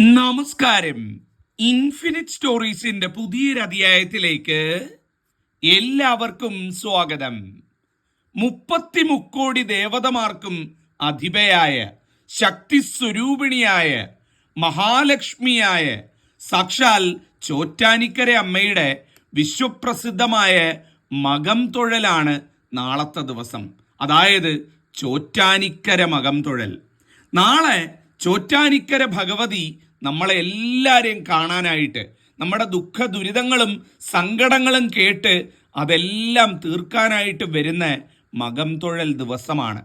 നമസ്കാരം. ഇൻഫിനിറ്റ് സ്റ്റോറീസിന്റെ പുതിയൊരധ്യായത്തിലേക്ക് എല്ലാവർക്കും സ്വാഗതം. മുപ്പത്തി മുക്കോടി ദേവതമാർക്കും അധിപയായ ശക്തി സ്വരൂപിണിയായ മഹാലക്ഷ്മിയായ സാക്ഷാൽ ചോറ്റാനിക്കര അമ്മയുടെ വിശ്വപ്രസിദ്ധമായ മകം തൊഴലാണ് നാളത്തെ ദിവസം. അതായത് ചോറ്റാനിക്കര മകം തൊഴൽ. നാളെ ചോറ്റാനിക്കര ഭഗവതി നമ്മളെ എല്ലാവരെയും കാണാനായിട്ട് നമ്മുടെ ദുഃഖ ദുരിതങ്ങളും സങ്കടങ്ങളും കേട്ട് അതെല്ലാം തീർക്കാനായിട്ട് വരുന്ന മകം തൊഴൽ ദിവസമാണ്.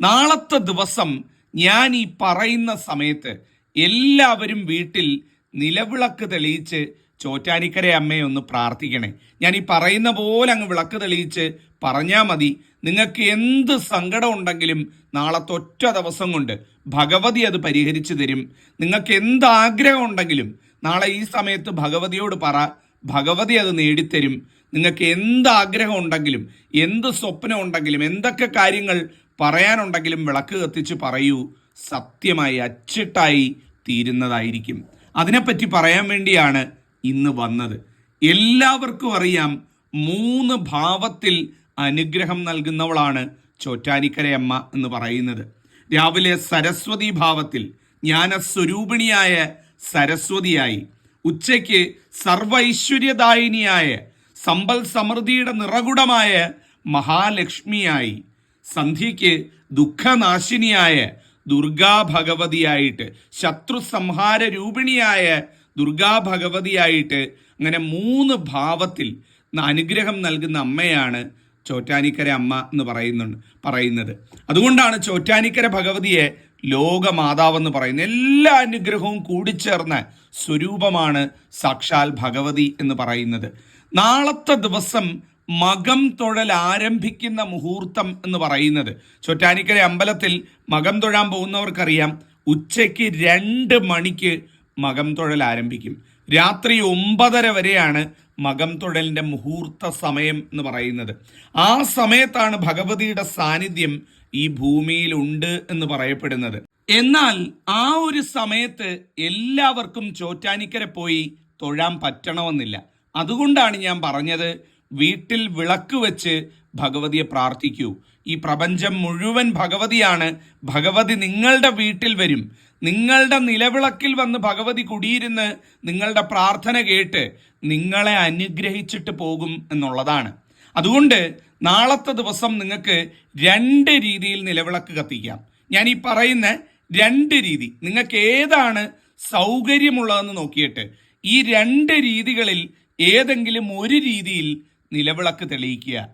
നാളത്തെ ദിവസം ഞാൻ ഈ പറയുന്ന സമയത്ത് എല്ലാവരും വീട്ടിൽ നിലവിളക്ക് തെളിയിച്ച് ചോറ്റാനിക്കര അമ്മയെ ഒന്ന് പ്രാർത്ഥിക്കണേ. ഞാൻ ഈ പറയുന്ന പോലെ അങ്ങ് വിളക്ക് തെളിയിച്ച് പറഞ്ഞാൽ മതി. നിങ്ങൾക്ക് എന്ത് സങ്കടം ഉണ്ടെങ്കിലും നാളത്തെ ഒറ്റ ദിവസം കൊണ്ട് ഭഗവതി അത് പരിഹരിച്ചു തരും. നിങ്ങൾക്ക് എന്ത് ആഗ്രഹം ഉണ്ടെങ്കിലും നാളെ ഈ സമയത്ത് ഭഗവതിയോട് പറ. ഭഗവതി അത് നേടിത്തരും. നിങ്ങൾക്ക് എന്ത് ആഗ്രഹം ഉണ്ടെങ്കിലും എന്ത് സ്വപ്നം ഉണ്ടെങ്കിലും എന്തൊക്കെ കാര്യങ്ങൾ പറയാനുണ്ടെങ്കിലും വിളക്ക് കത്തിച്ച് പറയൂ. സത്യമായി അച്ചിട്ടായി തീരുന്നതായിരിക്കും. അതിനെപ്പറ്റി പറയാൻ വേണ്ടിയാണ് ഇന്ന് വന്നത്. എല്ലാവർക്കും അറിയാം മൂന്ന് ഭാവത്തിൽ അനുഗ്രഹം നൽകുന്നവളാണ് ചോറ്റാനിക്കരയമ്മ എന്ന് പറയുന്നത്. രാവിലെ സരസ്വതി ഭാവത്തിൽ ജ്ഞാനസ്വരൂപിണിയായ സരസ്വതിയായി. ഉച്ചയ്ക്ക് സർവൈശ്വര്യദായിനിയായ സമ്പൽ സമൃദ്ധിയുടെ നിറകുടമായ മഹാലക്ഷ്മിയായി. സന്ധ്യയ്ക്ക് ദുഃഖനാശിനിയായ ദുർഗാ ഭഗവതിയായിട്ട് ശത്രു സംഹാര രൂപിണിയായ ദുർഗാ ഭഗവതിയായിട്ട് അങ്ങനെ മൂന്ന് ഭാവത്തിൽ അനുഗ്രഹം നൽകുന്ന അമ്മയാണ് ചോറ്റാനിക്കര അമ്മ എന്ന് പറയുന്നുണ്ട് പറയുന്നത്. അതുകൊണ്ടാണ് ചോറ്റാനിക്കര ഭഗവതിയെ ലോകമാതാവെന്ന് പറയുന്നത്. എല്ലാ അനുഗ്രഹവും കൂടിച്ചേർന്ന സ്വരൂപമാണ് സാക്ഷാൽ ഭഗവതി എന്ന് പറയുന്നത്. നാളത്തെ ദിവസം മകം തൊഴൽ ആരംഭിക്കുന്ന മുഹൂർത്തം എന്ന് പറയുന്നത്. ചോറ്റാനിക്കര അമ്പലത്തിൽ മകം തൊഴാൻ പോകുന്നവർക്കറിയാം ഉച്ചയ്ക്ക് രണ്ട് മണിക്ക് മകം തൊഴൽ ആരംഭിക്കും. രാത്രി ഒമ്പതര വരെയാണ് മകം തൊഴലിന്റെ മുഹൂർത്ത സമയം എന്ന് പറയുന്നത്. ആ സമയത്താണ് ഭഗവതിയുടെ സാന്നിധ്യം ഈ ഭൂമിയിൽ ഉണ്ട് എന്ന് പറയപ്പെടുന്നത്. എന്നാൽ ആ ഒരു സമയത്ത് എല്ലാവർക്കും ചോറ്റാനിക്കര പോയി തൊഴാൻ പറ്റണമെന്നില്ല. അതുകൊണ്ടാണ് ഞാൻ പറഞ്ഞത് വീട്ടിൽ വിളക്ക് വെച്ച് ഭഗവതിയെ പ്രാർത്ഥിക്കൂ. ഈ പ്രപഞ്ചം മുഴുവൻ ഭഗവതിയാണ്. ഭഗവതി നിങ്ങളുടെ വീട്ടിൽ വരും. നിങ്ങളുടെ നിലവിളക്കിൽ വന്ന് ഭഗവതി കുടിയിരുന്ന് നിങ്ങളുടെ പ്രാർത്ഥന കേട്ട് നിങ്ങളെ അനുഗ്രഹിച്ചിട്ട് പോകും എന്നുള്ളതാണ്. അതുകൊണ്ട് നാളത്തെ ദിവസം നിങ്ങൾക്ക് രണ്ട് രീതിയിൽ നിലവിളക്ക് കത്തിക്കാം. ഞാൻ ഈ പറയുന്ന രണ്ട് രീതി. നിങ്ങൾക്ക് ഏതാണ് സൗകര്യമുള്ളതെന്ന് നോക്കിയിട്ട് ഈ രണ്ട് രീതികളിൽ ഏതെങ്കിലും ഒരു രീതിയിൽ നിലവിളക്ക് തെളിയിക്കുക.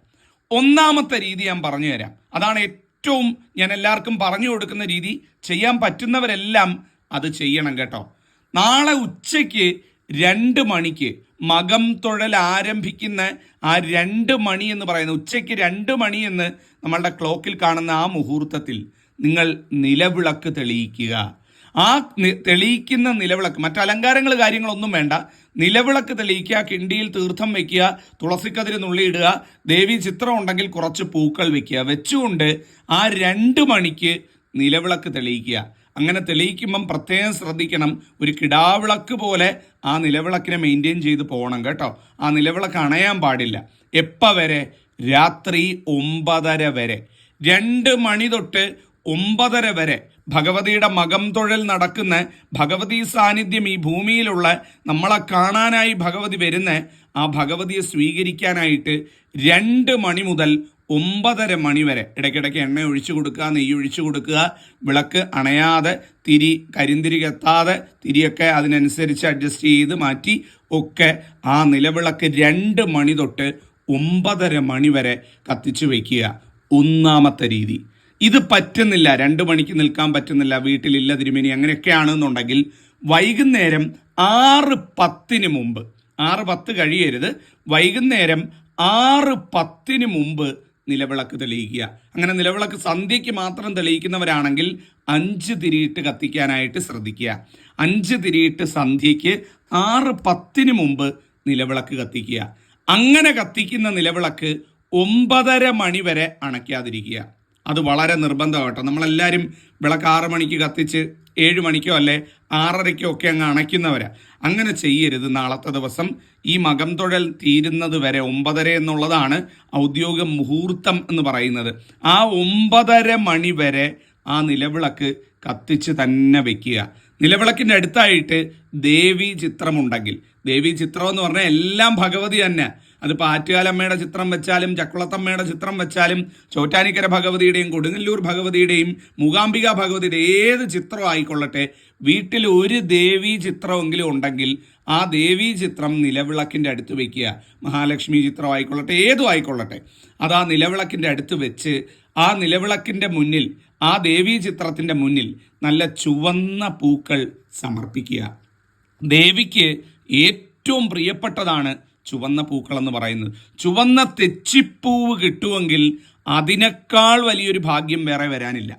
ഒന്നാമത്തെ രീതി ഞാൻ പറഞ്ഞു തരാം അതാണ് ഏറ്റവും ഞാൻ എല്ലാവർക്കും പറഞ്ഞു കൊടുക്കുന്ന രീതി ചെയ്യാൻ പറ്റുന്നവരെല്ലാം അത് ചെയ്യണം കേട്ടോ. നാളെ ഉച്ചയ്ക്ക് രണ്ട് മണിക്ക് മകം തൊഴൽ ആരംഭിക്കുന്ന ആ രണ്ട് മണി എന്ന് പറയുന്ന ഉച്ചയ്ക്ക് രണ്ട് മണി എന്ന് നമ്മളുടെ ക്ലോക്കിൽ കാണുന്ന ആ മുഹൂർത്തത്തിൽ നിങ്ങൾ നിലവിളക്ക് തെളിയിക്കുക. ആ തെളിയിക്കുന്ന നിലവിളക്ക് മറ്റ് അലങ്കാരങ്ങൾ കാര്യങ്ങളൊന്നും വേണ്ട. നിലവിളക്ക് തെളിയിക്കുക കിണ്ടിയിൽ തീർത്ഥം വെക്കുക തുളസിക്കതിര് നുള്ളിയിടുക ദേവി ചിത്രം ഉണ്ടെങ്കിൽ കുറച്ച് പൂക്കൾ വെക്കുക. വെച്ചുകൊണ്ട് ആ രണ്ട് മണിക്ക് നിലവിളക്ക് തെളിയിക്കുക. അങ്ങനെ തെളിയിക്കുമ്പം പ്രത്യേകം ശ്രദ്ധിക്കണം. ഒരു കിടാവിളക്ക് പോലെ ആ നിലവിളക്കിനെ മെയിന്റെയിൻ ചെയ്ത് പോകണം കേട്ടോ. ആ നിലവിളക്ക് അണയാൻ പാടില്ല. എപ്പോൾ വരെ? രാത്രി ഒമ്പതര വരെ. രണ്ട് മണി തൊട്ട് ഒമ്പതര വരെ. ഭഗവതിയുടെ മകം തൊഴൽ നടക്കുന്ന ഭഗവതി സാന്നിധ്യം ഈ ഭൂമിയിലുള്ള നമ്മളെ കാണാനായി ഭഗവതി വരുന്ന ആ ഭഗവതിയെ സ്വീകരിക്കാനായിട്ട് രണ്ട് മണി മുതൽ ഒമ്പതര മണി വരെ. ഇടയ്ക്കിടയ്ക്ക് എണ്ണ ഒഴിച്ചു കൊടുക്കുക നെയ്യ് ഒഴിച്ചു കൊടുക്കുക വിളക്ക് അണയാതെ തിരി കരിന്തിരി കത്താതെ തിരിയൊക്കെ അതിനനുസരിച്ച് അഡ്ജസ്റ്റ് ചെയ്ത് മാറ്റി ഒക്കെ ആ നിലവിളക്ക് രണ്ട് മണി തൊട്ട് ഒമ്പതര മണി വരെ കത്തിച്ചു വയ്ക്കുക. ഒന്നാമത്തെ രീതി. ഇത് പറ്റുന്നില്ല. രണ്ട് മണിക്ക് നിൽക്കാൻ പറ്റുന്നില്ല. വീട്ടിലില്ല തിരുമേനി അങ്ങനെയൊക്കെയാണെന്നുണ്ടെങ്കിൽ വൈകുന്നേരം ആറ് പത്തിന് മുമ്പ് ആറ് പത്ത് കഴിയരുത്. വൈകുന്നേരം ആറ് പത്തിന് മുമ്പ് നിലവിളക്ക് തെളിയിക്കുക. അങ്ങനെ നിലവിളക്ക് സന്ധ്യയ്ക്ക് മാത്രം തെളിയിക്കുന്നവരാണെങ്കിൽ അഞ്ച് തിരിയിട്ട് കത്തിക്കാനായിട്ട് ശ്രദ്ധിക്കുക. അഞ്ച് തിരിയിട്ട് സന്ധ്യയ്ക്ക് ആറ് പത്തിന് മുമ്പ് നിലവിളക്ക് കത്തിക്കുക. അങ്ങനെ കത്തിക്കുന്ന നിലവിളക്ക് ഒമ്പതര മണി വരെ അണയ്ക്കാതിരിക്കുക. അത് വളരെ നിർബന്ധമാകട്ടെ നമ്മളെല്ലാവരും വിളക്ക് ആറ് മണിക്ക് കത്തിച്ച് ഏഴ് മണിക്കോ അല്ലെ ആറരയ്ക്കോ ഒക്കെ അങ്ങ് അണയ്ക്കുന്നവരാ. അങ്ങനെ ചെയ്യരുത് നാളത്തെ ദിവസം. ഈ മകം തൊഴൽ തീരുന്നത് വരെ ഒമ്പതര എന്നുള്ളതാണ് ഔദ്യോഗിക മുഹൂർത്തം എന്ന് പറയുന്നത്. ആ ഒമ്പതര മണി വരെ ആ നിലവിളക്ക് കത്തിച്ച് തന്നെ വെക്കുക. നിലവിളക്കിന്റെ അടുത്തായിട്ട് ദേവി ചിത്രമുണ്ടെങ്കിൽ ദേവി ചിത്രം എന്ന് പറഞ്ഞാൽ എല്ലാം ഭഗവതി തന്നെ അതിപ്പോൾ ആറ്റുകാലമ്മയുടെ ചിത്രം വെച്ചാലും ചക്കുളത്തമ്മയുടെ ചിത്രം വെച്ചാലും ചോറ്റാനിക്കര ഭഗവതിയുടെയും കൊടുങ്ങല്ലൂർ ഭഗവതിയുടെയും മൂകാംബിക ഭഗവതിയുടെ ഏത് ചിത്രം ആയിക്കൊള്ളട്ടെ. വീട്ടിൽ ഒരു ദേവി ചിത്രമെങ്കിലും ഉണ്ടെങ്കിൽ ആ ദേവി ചിത്രം നിലവിളക്കിന്റെ അടുത്ത് വയ്ക്കുക മഹാലക്ഷ്മി ചിത്രം ആയിക്കൊള്ളട്ടെ ഏതും ആയിക്കൊള്ളട്ടെ. അത് ആ നിലവിളക്കിന്റെ അടുത്ത് വെച്ച് ആ നിലവിളക്കിന്റെ മുന്നിൽ ആ ദേവീ ചിത്രത്തിന്റെ മുന്നിൽ നല്ല ചുവന്ന പൂക്കൾ സമർപ്പിക്കുക. ദേവിക്ക് ഏറ്റവും പ്രിയപ്പെട്ടതാണ് ചുവന്ന പൂക്കൾ എന്ന് പറയുന്നത്. ചുവന്ന തെച്ചിപ്പൂവ് കിട്ടുമെങ്കിൽ അതിനേക്കാൾ വലിയൊരു ഭാഗ്യം വേറെ വരാനില്ല.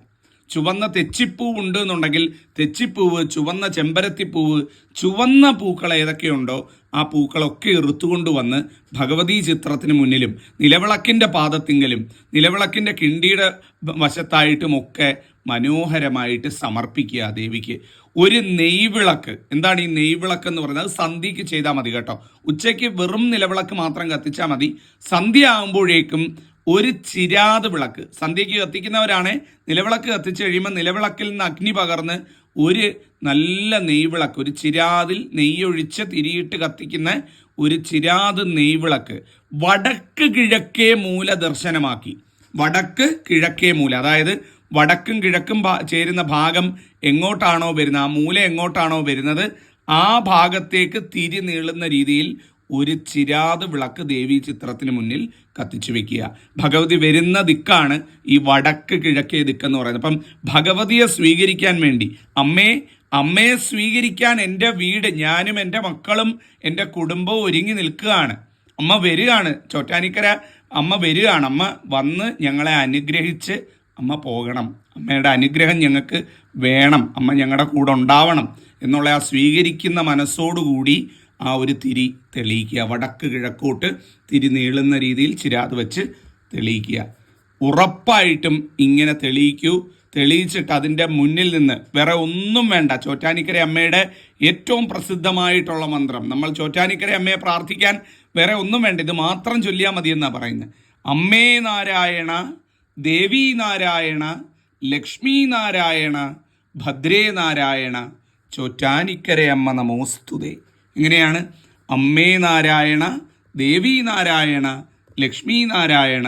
ചുവന്ന തെച്ചിപ്പൂവ് ഉണ്ട് എന്നുണ്ടെങ്കിൽ തെച്ചിപ്പൂവ് ചുവന്ന ചെമ്പരത്തിപ്പൂവ് ചുവന്ന പൂക്കൾ ഏതൊക്കെയുണ്ടോ ആ പൂക്കളൊക്കെ ഇറുത്തുകൊണ്ട് വന്ന് ഭഗവതി ചിത്രത്തിന് മുന്നിലും നിലവിളക്കിന്റെ പാദത്തിങ്കലും നിലവിളക്കിന്റെ കിണ്ടിയുടെ വശത്തായിട്ടുമൊക്കെ മനോഹരമായിട്ട് സമർപ്പിക്കുക ദേവിക്ക്. ഒരു നെയ്വിളക്ക്. എന്താണ് ഈ നെയ്വിളക്ക് എന്ന് പറഞ്ഞാൽ അത് സന്ധ്യക്ക് ചെയ്താൽ മതി കേട്ടോ. ഉച്ചയ്ക്ക് വെറും നിലവിളക്ക് മാത്രം കത്തിച്ചാൽ മതി. സന്ധ്യ ആകുമ്പോഴേക്കും ഒരു ചിരാത് വിളക്ക്. സന്ധ്യക്ക് കത്തിക്കുന്നവരാണ്. നിലവിളക്ക് കത്തിച്ച് കഴിയുമ്പോൾ നിലവിളക്കിൽ നിന്ന് അഗ്നി പകർന്ന് ഒരു നല്ല നെയ്വിളക്ക് ഒരു ചിരാതിൽ നെയ്യൊഴിച്ച് തിരിയിട്ട് കത്തിക്കുന്ന ഒരു ചിരാത് നെയ്വിളക്ക്. വടക്ക് കിഴക്കേ മൂല ദർശനമാക്കി വടക്ക് കിഴക്കേ മൂല. അതായത് വടക്കും കിഴക്കും ചേരുന്ന ഭാഗം എങ്ങോട്ടാണോ വരുന്നത് ആ മൂല എങ്ങോട്ടാണോ വരുന്നത് ആ ഭാഗത്തേക്ക് തിരി നീളുന്ന രീതിയിൽ ഒരു ചിരാത് വിളക്ക് ദേവി ചിത്രത്തിന് മുന്നിൽ കത്തിച്ചു വെക്കുക. ഭഗവതി വരുന്ന ദിക്കാണ് ഈ വടക്ക് കിഴക്കേ ദിക്കെന്ന് പറയുന്നത്. അപ്പം ഭഗവതിയെ സ്വീകരിക്കാൻ വേണ്ടി അമ്മേ അമ്മയെ സ്വീകരിക്കാൻ എന്റെ വീട് ഞാനും എന്റെ മക്കളും എന്റെ കുടുംബവും ഒരുങ്ങി നിൽക്കുകയാണ്. അമ്മ വരികയാണ് ചോറ്റാനിക്കര അമ്മ വരികയാണ്. അമ്മ വന്ന് ഞങ്ങളെ അനുഗ്രഹിച്ച് അമ്മ പോകണം. അമ്മയുടെ അനുഗ്രഹം ഞങ്ങൾക്ക് വേണം. അമ്മ ഞങ്ങളുടെ കൂടെ ഉണ്ടാവണം എന്നുള്ള ആ സ്വീകരിക്കുന്ന മനസ്സോടുകൂടി ആ ഒരു തിരി തെളിയിക്കുക. വടക്ക് കിഴക്കോട്ട് തിരി നീളുന്ന രീതിയിൽ ചിരാത് വെച്ച് തെളിയിക്കുക. ഉറപ്പായിട്ടും ഇങ്ങനെ തെളിയിക്കൂ. തെളിയിച്ചിട്ട് അതിന്റെ മുന്നിൽ നിന്ന് വേറെ ഒന്നും വേണ്ട. ചോറ്റാനിക്കര അമ്മയുടെ ഏറ്റവും പ്രസിദ്ധമായിട്ടുള്ള മന്ത്രം. നമ്മൾ ചോറ്റാനിക്കര അമ്മയെ പ്രാർത്ഥിക്കാൻ വേറെ ഒന്നും വേണ്ട. ഇത് മാത്രം ചൊല്ലിയാൽ മതി എന്നാണ് പറയുന്നത്. അമ്മേ നാരായണ ദേവി ലക്ഷ്മീനാരായണ ഭദ്രേനാരായണ നാരായണ ഭദ്രേ നാരായണ ചോറ്റാനിക്കര അമ്മ നമോസ്തുതേ. ഇങ്ങനെയാണ് അമ്മേ നാരായണ ദേവീനാരായണ ലക്ഷ്മീനാരായണ ഭദ്രേനാരായണ നാരായണ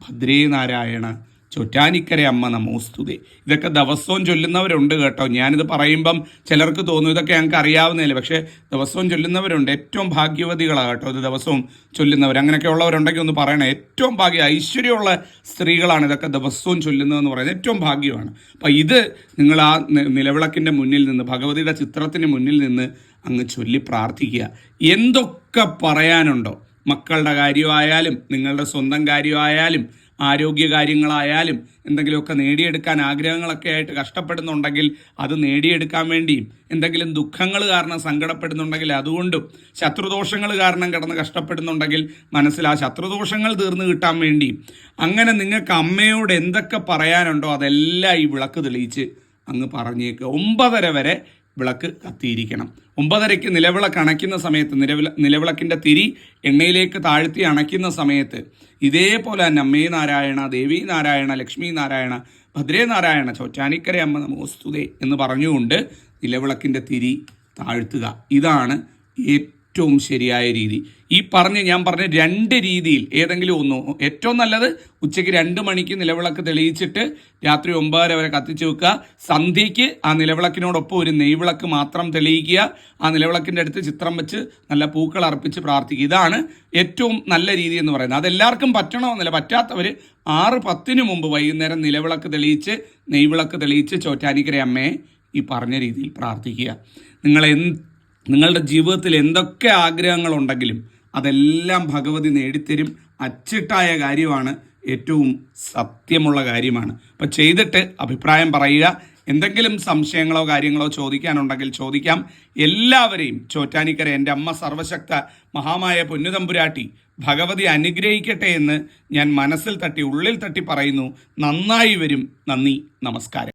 ഭദ്രേ നാരായണ ചൊറ്റാനിക്കര അമ്മ നമോസ്തുതേ. ഇതൊക്കെ ദിവസവും ചൊല്ലുന്നവരുണ്ട് കേട്ടോ. ഞാനിത് പറയുമ്പം ചിലർക്ക് തോന്നും ഇതൊക്കെ ഞങ്ങൾക്ക് അറിയാവുന്നതല്ലേ പക്ഷേ ദിവസവും ചൊല്ലുന്നവരുണ്ട്. ഏറ്റവും ഭാഗ്യവതികളാണ് കേട്ടോ ഇത് ദിവസവും ചൊല്ലുന്നവർ അങ്ങനെയൊക്കെ ഉള്ളവരുണ്ടെങ്കിൽ ഒന്ന് പറയണേ. ഏറ്റവും ഭാഗ്യ ഐശ്വര്യമുള്ള സ്ത്രീകളാണ് ഇതൊക്കെ ദിവസവും ചൊല്ലുന്നതെന്ന് പറയുന്നത്. ഏറ്റവും ഭാഗ്യമാണ്. അപ്പം ഇത് നിങ്ങൾ ആ നിലവിളക്കിന്റെ മുന്നിൽ നിന്ന് ഭഗവതിയുടെ ചിത്രത്തിന് മുന്നിൽ നിന്ന് അങ്ങ് ചൊല്ലി പ്രാർത്ഥിക്കുക. എന്തൊക്കെ പറയാനുണ്ടോ? മക്കളുടെ കാര്യമായാലും നിങ്ങളുടെ സ്വന്തം കാര്യമായാലും ആരോഗ്യ കാര്യങ്ങളായാലും എന്തെങ്കിലുമൊക്കെ നേടിയെടുക്കാൻ ആഗ്രഹങ്ങളൊക്കെ ആയിട്ട് കഷ്ടപ്പെടുന്നുണ്ടെങ്കിൽ അത് നേടിയെടുക്കാൻ വേണ്ടിയും എന്തെങ്കിലും ദുഃഖങ്ങൾ കാരണം സങ്കടപ്പെടുന്നുണ്ടെങ്കിൽ അതുകൊണ്ടും ശത്രുദോഷങ്ങൾ കാരണം കിടന്ന് കഷ്ടപ്പെടുന്നുണ്ടെങ്കിൽ മനസ്സിൽ ആ ശത്രുദോഷങ്ങൾ തീർന്നു കിട്ടാൻ വേണ്ടിയും അങ്ങനെ നിങ്ങൾക്ക് അമ്മയോട് എന്തൊക്കെ പറയാനുണ്ടോ അതെല്ലാം ഈ വിളക്ക് തെളിയിച്ച് അങ്ങ് പറഞ്ഞേക്ക്. ഒമ്പതര വരെ വിളക്ക് കത്തിയിരിക്കണം. ഒമ്പതരയ്ക്ക് നിലവിളക്ക് അണയ്ക്കുന്ന സമയത്ത് നിലവിള നിലവിളക്കിന്റെ തിരി എണ്ണയിലേക്ക് താഴ്ത്തി അണയ്ക്കുന്ന സമയത്ത് ഇതേപോലെ തന്നെ അമ്മേ നാരായണ ദേവി നാരായണ ലക്ഷ്മി നാരായണ ഭദ്രേ നാരായണ ചോറ്റാനിക്കര അമ്മ നമോസ്തുതേ എന്ന് പറഞ്ഞുകൊണ്ട് നിലവിളക്കിന്റെ തിരി താഴ്ത്തുക. ഇതാണ് ഏറ്റവും ശരിയായ രീതി. ഈ പറഞ്ഞ ഞാൻ പറഞ്ഞ രണ്ട് രീതിയിൽ ഏതെങ്കിലും ഒന്ന് ഏറ്റവും നല്ലത് ഉച്ചയ്ക്ക് രണ്ട് മണിക്ക് നിലവിളക്ക് തെളിയിച്ചിട്ട് രാത്രി ഒമ്പതര വരെ കത്തിച്ചു വെക്കുക. സന്ധ്യയ്ക്ക് ആ നിലവിളക്കിനോടൊപ്പം ഒരു നെയ്വിളക്ക് മാത്രം തെളിയിക്കുക. ആ നിലവിളക്കിന്റെ അടുത്ത് ചിത്രം വെച്ച് നല്ല പൂക്കൾ അർപ്പിച്ച് പ്രാർത്ഥിക്കുക. ഇതാണ് ഏറ്റവും നല്ല രീതി എന്ന് പറയുന്നത്. അതെല്ലാവർക്കും പറ്റണമെന്നില്ല. പറ്റാത്തവർ ആറ് പത്തിന് മുമ്പ് വൈകുന്നേരം നിലവിളക്ക് തെളിയിച്ച് നെയ്വിളക്ക് തെളിയിച്ച് ചോറ്റാനിക്കര അമ്മയെ ഈ പറഞ്ഞ രീതിയിൽ പ്രാർത്ഥിക്കുക. നിങ്ങൾ നിങ്ങളുടെ ജീവിതത്തിൽ എന്തൊക്കെ ആഗ്രഹങ്ങളുണ്ടെങ്കിലും അതെല്ലാം ഭഗവതി നേടിത്തരും. അച്ചിട്ടായ കാര്യമാണ് ഏറ്റവും സത്യമുള്ള കാര്യമാണ്. അപ്പം ചെയ്തിട്ട് അഭിപ്രായം പറയുക. എന്തെങ്കിലും സംശയങ്ങളോ കാര്യങ്ങളോ ചോദിക്കാനുണ്ടെങ്കിൽ ചോദിക്കാം. എല്ലാവരെയും ചോറ്റാനിക്കര എന്റെ അമ്മ സർവശക്ത മഹാമായ പൊന്നുതമ്പുരാട്ടി ഭഗവതി അനുഗ്രഹിക്കട്ടെ എന്ന് ഞാൻ മനസ്സിൽ തട്ടി ഉള്ളിൽ തട്ടി പറയുന്നു. നന്നായി വരും. നന്ദി. നമസ്കാരം.